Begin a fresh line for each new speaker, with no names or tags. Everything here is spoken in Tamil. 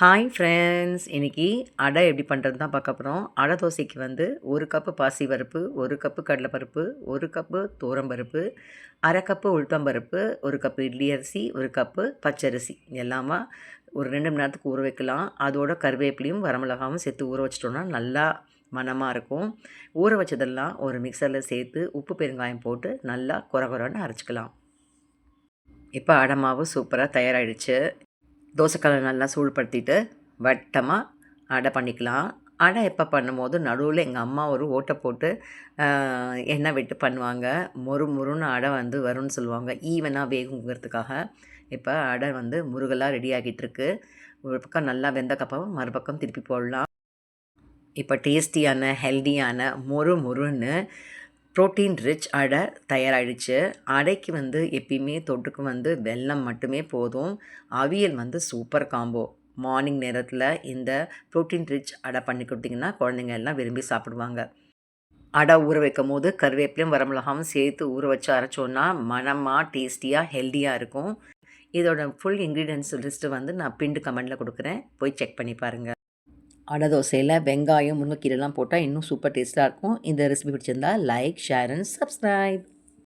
ஹாய் ஃப்ரெண்ட்ஸ் இன்னைக்கு அடை எப்படி பண்ணுறது தான் பார்க்க போகிறோம் அடை தோசைக்கு வந்து ஒரு கப்பு பாசி பருப்பு ஒரு கப்பு கடலைப்பருப்பு ஒரு கப்பு பருப்பு அரை கப்பு உளுத்தம்பருப்பு ஒரு கப்பு இட்லி அரிசி ஒரு கப்பு பச்சரிசி. எல்லாமே ஒரு ரெண்டு மணி நேரத்துக்கு ஊற வைக்கலாம். அதோட கருவேப்பிலையும் வரமிளகாவும் சேர்த்து ஊற வச்சிட்டோம்னா நல்லா மணமாக இருக்கும். ஊற வச்சதெல்லாம் ஒரு மிக்சரில் சேர்த்து உப்பு பெருங்காயம் போட்டு நல்லா குறை குறைன்னு அரைச்சிக்கலாம். இப்போ அடை மாவு சூப்பராக தயாராகிடுச்சு தோசைக்கல்லை நல்லா சூடுபடுத்திட்டு வட்டமாக அடை பண்ணிக்கலாம். அடை எப்போ பண்ணும்போது நடுவில் எங்கள் அம்மா ஒரு ஓட்டை போட்டு எண்ணெய் விட்டு பண்ணுவாங்க. மொறு முறுன்னு அடை வந்து வரும்னு சொல்லுவாங்க. ஈவனாக வேகுங்கிறதுக்காக இப்போ அடை வந்து முருகலாக ரெடி ஆகிட்டு இருக்கு ஒரு பக்கம் நல்லா வெந்த மறுபக்கம் திருப்பி போடலாம். இப்போ டேஸ்டியான ஹெல்தியான மொறு மொறுன்னு ப்ரோட்டீன் ரிச் அடை தயாராகிடுச்சு அடைக்கு வந்து எப்பயுமே தொட்டுக்கு வந்து வெல்லம் மட்டுமே போதும். அவியல் வந்து சூப்பர் காம்போ. மார்னிங் நேரத்தில் இந்த ப்ரோட்டீன் ரிச் அடை பண்ணி கொடுத்தீங்கன்னா குழந்தைங்க எல்லாம் விரும்பி சாப்பிடுவாங்க. அடை ஊற வைக்கும் போது கருவேப்பிலையும் வரமிளகாவும் சேர்த்து ஊற வச்சு அரைச்சோன்னா மணமாக டேஸ்டியாக ஹெல்த்தியாக இருக்கும். இதோட ஃபுல் இன்க்ரீடியன்ஸ் லிஸ்ட்டு வந்து நான் பிண்டு கமெண்டில் கொடுக்குறேன். போய் செக் பண்ணி பாருங்கள் அடை தோசையில் வெங்காயம் முருங்கைக்கீரைலாம் போட்டால் இன்னும் சூப்பர் டேஸ்ட்டாக இருக்கும். இந்த ரெசிபி பிடிச்சிருந்தா லைக் ஷேர் அண்ட் சப்ஸ்கிரைப்